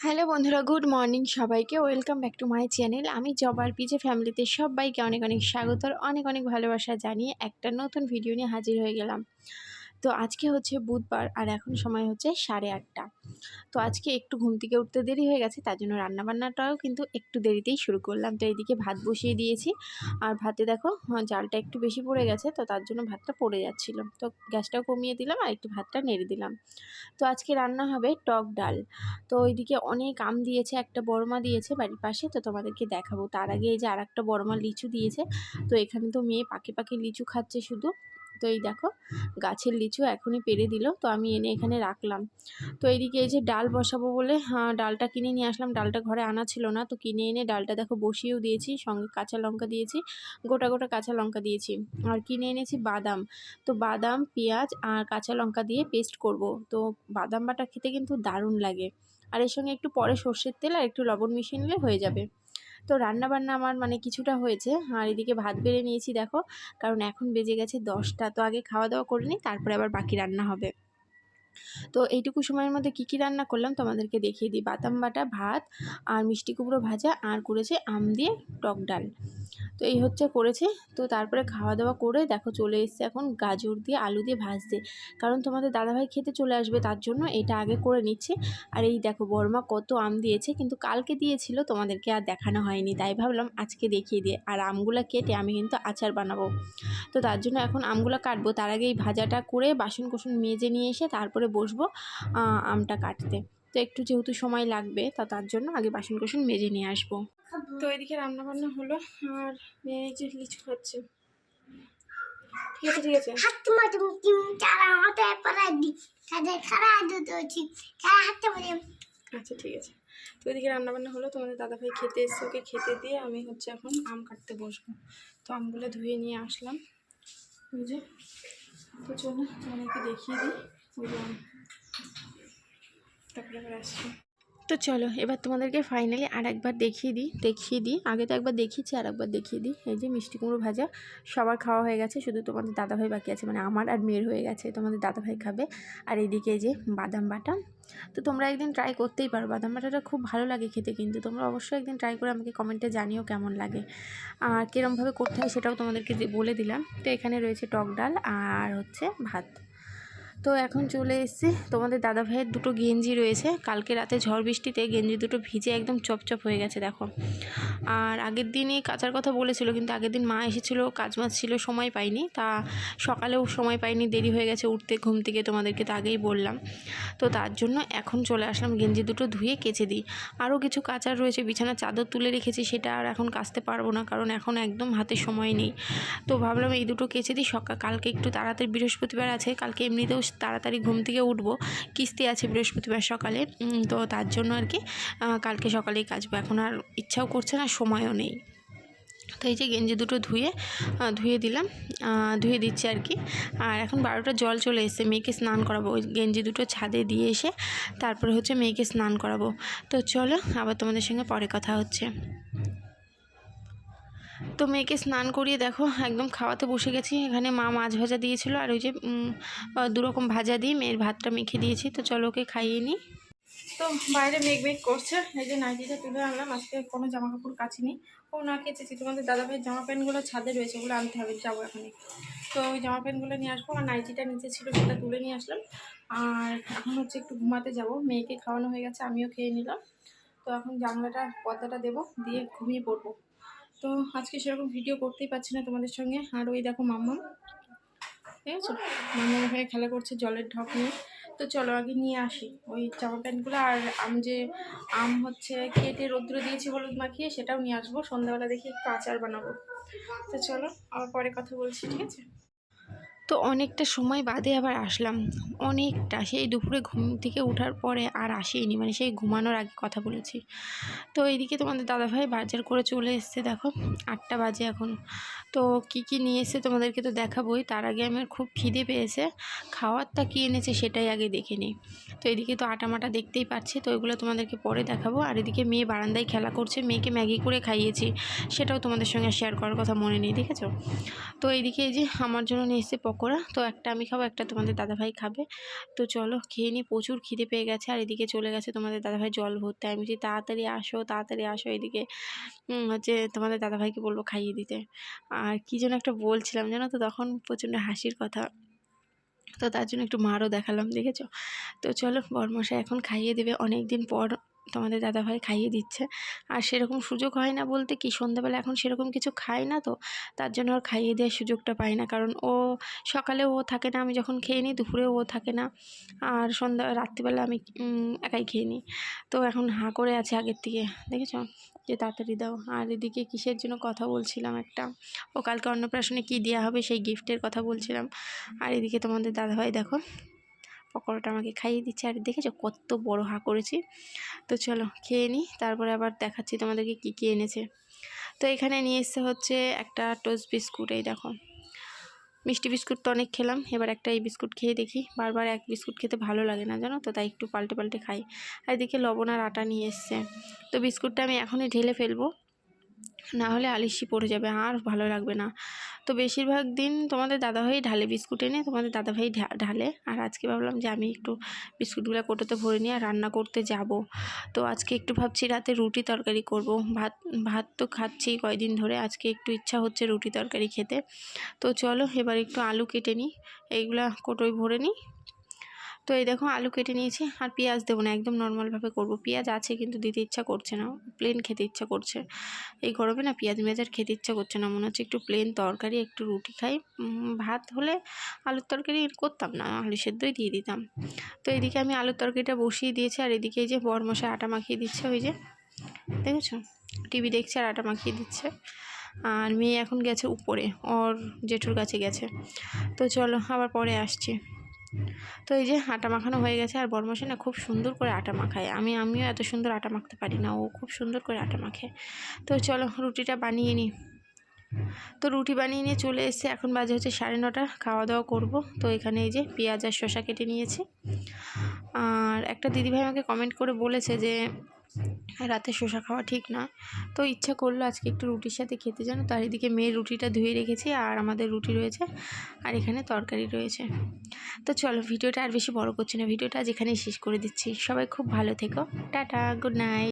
Hello বন্ধুরা, good morning সবাইকে। Welcome back to my channel. আমি জবার পিজে ফ্যামিলিতে সবাইকে অনেক অনেক স্বাগত অনেক অনেক ভালোবাসা জানিয়ে একটা নতুন ভিডিও নিয়ে হাজির হয়ে গেলাম। তো আজকে হচ্ছে বুধবার আর এখন সময় হচ্ছে সাড়ে আটটা। তো আজকে একটু ঘুম থেকে উঠতে দেরি হয়ে গেছে তার জন্য রান্নাবান্নাটাও কিন্তু একটু দেরিতেই শুরু করলাম। তো এইদিকে ভাত বসিয়ে দিয়েছি। আর ভাতে দেখো জালটা একটু বেশি পড়ে গেছে তো তার জন্য ভাতটা পড়ে যাচ্ছিল। তো গ্যাসটাও কমিয়ে দিলাম আর একটু ভাতটা নেড়ে দিলাম। তো আজকে রান্না হবে টক ডাল। তো ওইদিকে অনেক আম দিয়েছে একটা বড়মা দিয়েছে বাড়ির পাশে তো তোমাদেরকে দেখাবো। তার আগে এই যে আর একটা বড়মা লিচু দিয়েছে তো এখানে তো মেয়ে পাকে পাকে লিচু খাচ্ছে শুধু। তো এই দেখো, গাছের লিচু এখনই পেরে দিল, তো আমি এনে এখানে রাখলাম। তো এইদিকে এই যে ডাল বসাবো বলে হ্যাঁ ডালটা কিনে নিয়ে আসলাম, ডালটা ঘরে আনা ছিল না, তো কিনে এনে ডালটা দেখো বসিয়েও দিয়েছি, সঙ্গে কাঁচা লঙ্কা দিয়েছি, গোটা গোটা কাঁচা লঙ্কা দিয়েছি। আর কিনে এনেছি বাদাম, তো বাদাম, পেঁয়াজ আর কাঁচা লঙ্কা দিয়ে পেস্ট করব। তো বাদাম বাটা খেতে কিন্তু দারুণ লাগে। আর এর সঙ্গে একটু পরে সর্ষের তেল আর একটু লবণ মিশিয়ে নিলে হয়ে যাবে। তো রান্না বান্না আমার মানে কিছুটা হয়েছে। আর এদিকে ভাত বেড়ে নিয়েছি দেখো, কারণ এখন বেজে গেছে দশটা। তো আগে খাওয়া দাওয়া করে নিই, তারপরে আবার বাকি রান্না হবে। তো এইটুকু সময়ের মধ্যে কী কী রান্না করলাম তোমাদেরকে দেখিয়ে দিই। বাদাম বাটা, ভাত আর মিষ্টি কুমড়ো ভাজা আর করেছে আম দিয়ে টক ডাল। তো এই হচ্ছে করেছে। তো তারপরে খাওয়া দাওয়া করে দেখো চলে এসছে এখন গাজর দিয়ে আলু দিয়ে ভাজতে। কারণ তোমাদের দাদাভাই খেতে চলে আসবে তার জন্য এটা আগে করে নিচ্ছে। আর এই দেখো বর্মা কত আম দিয়েছে কিন্তু কালকে দিয়েছিল তোমাদেরকে আর দেখানো হয়নি। তাই ভাবলাম আজকে দেখিয়ে দিয়ে আর আমগুলো কেটে আমি কিন্তু আচার বানাবো। তো তার জন্য এখন আমগুলো কাটবো। তার আগে এই ভাজাটা করে বাসন কোসন মেজে নিয়ে এসে তারপরে বসবো আমটা কাটতে। তো একটু যেহেতু সময় লাগবে তা তার জন্য আগে বাসন কোসন মেজে নিয়ে আসব। তো এদিকে রান্না বান্না হলো আর মেয়ে যে লিচু খাচ্ছে। ঠিক আছে ঠিক আছে। হাতে মাঝে মুখি চারা হাতে পড়াই দি কাজে খারা দুধ হচ্ছে খারা হাতে মাঝে আচ্ছা ঠিক আছে। তো এদিকে রান্না বান্না হলো তোমাদের দাদাভাই খেতে ওকে খেতে দিয়ে আমি হচ্ছে এখন আম কাটতে বসবো। তো আমগুলো ধুয়ে নিয়ে আসলাম। যে তো চলো তোমাদেরকে দেখিয়ে দিই। তো চলো, এবার তোমাদেরকে ফাইনালি আর একবার দেখিয়ে দিই দেখিয়ে দিই। আগে তো একবার দেখিয়েছি আর একবার দেখিয়ে দিই। এই যে মিষ্টি কুমড়ো ভাজা, সবার খাওয়া হয়ে গেছে, শুধু তোমাদের দাদাভাই বাকি আছে মানে আমার আর মেয়ের হয়ে গেছে, তোমাদের দাদাভাই খাবে। আর এইদিকে এই যে বাদাম বাটা, তো তোমরা একদিন ট্রাই করতেই পারো। বাদাম বাটাটা খুব ভালো লাগে খেতে, কিন্তু তোমরা অবশ্যই একদিন ট্রাই করে আমাকে কমেন্টে জানিও কেমন লাগে। আর কীরমভাবে করতে হয় সেটাও তোমাদেরকে বলে দিলাম। তো এখানে রয়েছে টক ডাল আর হচ্ছে ভাত। তো এখন চলে এসেছি। তোমাদের দাদা ভাইয়ের দুটো গেঞ্জি রয়েছে। কালকে রাতে ঝড় বৃষ্টিতে গেঞ্জি দুটো ভিজে একদম চপচপ হয়ে গেছে, দেখো। আর আগের দিনই কাচার কথা বলেছিল, কিন্তু আগের দিন মা এসেছিল, কাজ মাছ ছিল, সময় পাইনি। তা সকালেও সময় পাইনি, দেরি হয়ে গেছে উঠতে, ঘুম থেকে, তোমাদেরকে তো আগেই বললাম। তো তার জন্য এখন চলে আসলাম, গেঞ্জি দুটো ধুয়ে কেচে দিই। আরও কিছু কাচার রয়েছে, বিছানার চাদর তুলে রেখেছি, সেটা আর এখন কাচতে পারব না, কারণ এখন একদম হাতে সময় নেই। তো ভাবলাম এই দুটো কেচে দিই সকাল কালকে একটু তাড়াতাড়ি বৃহস্পতিবার আছে, কালকে এমনিতেও তাড়াতাড়ি ঘুম থেকে উঠবো। কিস্তি আছে বৃহস্পতিবার সকালে তো তার জন্য আর কি কালকে সকালেই কাচবো এখন আর ইচ্ছাও করছে না, সময়ও নেই। তো এই যে গেঞ্জি দুটো ধুয়ে ধুয়ে দিলাম ধুয়ে দিচ্ছি আর কি। আর এখন বারোটা জল চলে এসেছে, মেয়েকে স্নান করাবো। ওই গেঞ্জি দুটো ছাদে দিয়ে এসে তারপরে হচ্ছে মেয়েকে স্নান করাবো। তো চলো, আবার তোমাদের সঙ্গে পরে কথা হচ্ছে। তো মেয়েকে স্নান করিয়ে দেখো, একদম খাওয়াতে বসে গেছি। এখানে মা মাছ ভাজা দিয়েছিল আর ওই যে দুরকম ভাজা দিয়ে মেয়ের ভাতটা মেখে দিয়েছি। তো চলো ওকে খাইয়ে নিই তো বাইরে মেঘ মেঘ করছে, এই যে নাইটিটা তুলে আনলাম। আজকে কোনো জামা কাপড় কাচিনি। ও না কেচেছি, তোমাদের দাদাভাইয়ের জামা প্যান্টগুলো ছাদে রয়েছে, ওগুলো আনতে হবে, যাব এখানে তো ওই জামা প্যান্টগুলো নিয়ে আসব, আর নাইটিটা নিচে ছিল সেটা তুলে নিয়ে আসলাম। আর এখন হচ্ছে একটু ঘুমাতে যাব। মেয়েকে খাওয়ানো হয়ে গেছে, আমিও খেয়ে নিলাম। তো এখন জানলাটা, পর্দাটা দেবো, দিয়ে ঘুমিয়ে পড়ব। তো আজকে সেরকম ভিডিও করতেই পারছি না তোমাদের সঙ্গে। আর ওই দেখো মাম্মাম ঠিক আছে? মাম্মা হয়ে খেলা করছে, জলের ঢক নিয়ে। তো চলো আগে নিয়ে আসি ওই জামা প্যান্টগুলো। আর আম যে, আম হচ্ছে কেটে রৌদ্র দিয়েছি হলুদ মাখিয়ে, সেটাও নিয়ে আসব। সন্ধ্যাবেলা দেখি একটু আচার বানাবো। তো চলো, আবার পরে কথা বলছি, ঠিক আছে? তো অনেকটা সময় বাদে আবার আসলাম। অনেকটা। সেই দুপুরে ঘুম থেকে ওঠার পরে আর আসেইনি। মানে সেই ঘুমানোর আগে কথা বলেছি। তো এইদিকে তোমাদের দাদাভাই বাজার করে চলে এসছে, দেখো। আটটা বাজে এখন। তো কি কি নিয়ে এসছে তোমাদেরকে তো দেখাবোই। তার আগে আমার খুব খিদে পেয়েছে। খাওয়ারটা কী এনেছে সেটাই আগে দেখে নিই। তো এদিকে তো আটা মাটা দেখতেই পাচ্ছি। তো ওইগুলো তোমাদেরকে পরে দেখাবো। আর এদিকে মেয়ে বারান্দায় খেলা করছে। মেয়েকে ম্যাগি করে খাইয়েছি। সেটাও তোমাদের সঙ্গে শেয়ার করার কথা মনে নেই, দেখেছ? তো এইদিকে এই যে আমার জন্য নিয়ে এসছে পকোড়া। পকোড়া। তো একটা আমি খাব, একটা তোমাদের দাদাভাই খাবে। তো চলো, খেয়ে নিই প্রচুর খিদে পেয়ে গেছে আর এদিকে চলে গেছে তোমাদের দাদাভাই জল ভরতে। আমি বলছি, তাড়াতাড়ি আসো তাড়াতাড়ি আসো। এদিকে হচ্ছে তোমাদের দাদাভাইকে বলব খাইয়ে দিতে। আর কী যেন একটা বলছিলাম জানো তো, তখন প্রচণ্ড হাসির কথা। তো তার জন্য একটু মারও দেখালাম, দেখেছ? তো চলো, বরমশাই এখন খাইয়ে দেবে। অনেক দিন পর তোমাদের দাদাভাই খাইয়ে দিচ্ছে। আর সেরকম সুযোগ হয় না বলতে কি? সন্ধ্যাবেলা এখন সেরকম কিছু খায় না তো, তার জন্য আর খাইয়ে দেওয়ার সুযোগটা পাই না। কারণ ও সকালে ও থাকে না, আমি যখন খেয়ে নিই দুপুরেও ও থাকে না। আর সন্ধ্যা, রাত্রিবেলা আমি একাই খেয়ে নিই। তো এখন হাঁ করে আছে আগের থেকে। দেখেছ? যে তাড়াতাড়ি দাও। আর এদিকে কিসের জন্য কথা বলছিলাম একটা? ও কালকে অন্নপ্রাশনে কী দেওয়া হবে সেই গিফটের কথা বলছিলাম। আর এদিকে তোমাদের দাদাভাই দেখো পকোড়াটা আমাকে খাইয়ে দিচ্ছে। আর দেখেছ কত বড় হা করেছি। তো চলো খেয়ে নিই তারপরে আবার দেখাচ্ছি তোমাদেরকে কী কী এনেছে। তো এখানে নিয়ে এসছে হচ্ছে একটা টোস্ট বিস্কুট এই দেখো। মিষ্টি বিস্কুট তো অনেক খেলাম, এবার একটা এই বিস্কুট খেয়ে দেখি। বারবার এক বিস্কুট খেতে ভালো লাগে না, জানো তো? তাই একটু পাল্টে পাল্টে খাই। আর এদিকে লবণ আর আটা নিয়ে এসছে। তো বিস্কুটটা আমি এখনই ঢেলে ফেলব। না হলে আলিশি পড়ে যাবে, আর ভালো লাগবে না। তো বেশিরভাগ দিন তোমাদের দাদাভাই ঢালে বিস্কুট এনে তোমাদের দাদাভাই ঢালে। আর আজকে ভাবলাম যে আমি একটু বিস্কুটগুলো কোটোতে ভরে নিয়ে আর রান্না করতে যাব। তো আজকে একটু ভাবছি রাতে রুটি তরকারি করব। ভাত ভাত তো খাচ্ছি কয়দিন ধরে, আজকে একটু ইচ্ছা হচ্ছে রুটি তরকারি খেতে। তো চলো এবার একটু আলু কেটে নিই। এইগুলা কোটোয় ভরে নিই। তো এই দেখো আলু কেটে নিয়েছি আর পেঁয়াজ দেবো না, একদম নর্মালভাবে করব। পেঁয়াজ আছে কিন্তু দিতে ইচ্ছা করছে না প্লেন খেতে ইচ্ছা করছে। এই গরমে না পেঁয়াজ মেয়াজ আর খেতে ইচ্ছা করছে না, মনে হচ্ছে একটু প্লেন তরকারি, একটু রুটি খাই। ভাত হলে আলুর তরকারি করতাম না, আলু সেদ্ধই দিয়ে দিতাম। তো এদিকে আমি আলুর তরকারিটা বসিয়ে দিয়েছি, আর এদিকে এই যে বরমশাই আটা মাখিয়ে দিচ্ছে, ওই যে দেখেছ? টিভি দেখছে আর আটা মাখিয়ে দিচ্ছে। আর মেয়ে এখন গেছে উপরে, ওর জেঠুর কাছে গেছে। তো চলো আবার পরে আসছি। তো এই যে আটা মাখানো হয়ে গেছে আর বরমশাই না খুব সুন্দর করে আটা মাখায়। আমি, আমিও এত সুন্দর আটা মাখতে পারি না, ও খুব সুন্দর করে আটা মাখে। তো চলো রুটিটা বানিয়ে নিই তো রুটি বানিয়ে নিয়ে চলে এসেছে, এখন বাজে হচ্ছে সাড়ে নটা খাওয়া দাওয়া করব। তো এখানে এই যে পেঁয়াজ আর শশা কেটে নিয়েছি। আর একটা দিদিভাই আমাকে কমেন্ট করে বলেছে যে রাতে শসা খাওয়া ঠিক না। তো ইচ্ছা করল আজকে একটু রুটির সাথে খেতে জানো তার এদিকে মেয়ের রুটিটা ধুয়ে রেখেছি আর আমাদের রুটি রয়েছে আর এখানে তরকারি রয়েছে। তো চলো ভিডিওটা আর বেশি বড় করছি না। ভিডিওটা আজ এখানেই শেষ করে দিচ্ছি। সবাই খুব ভালো থেকো। টাটা, গুড নাইট।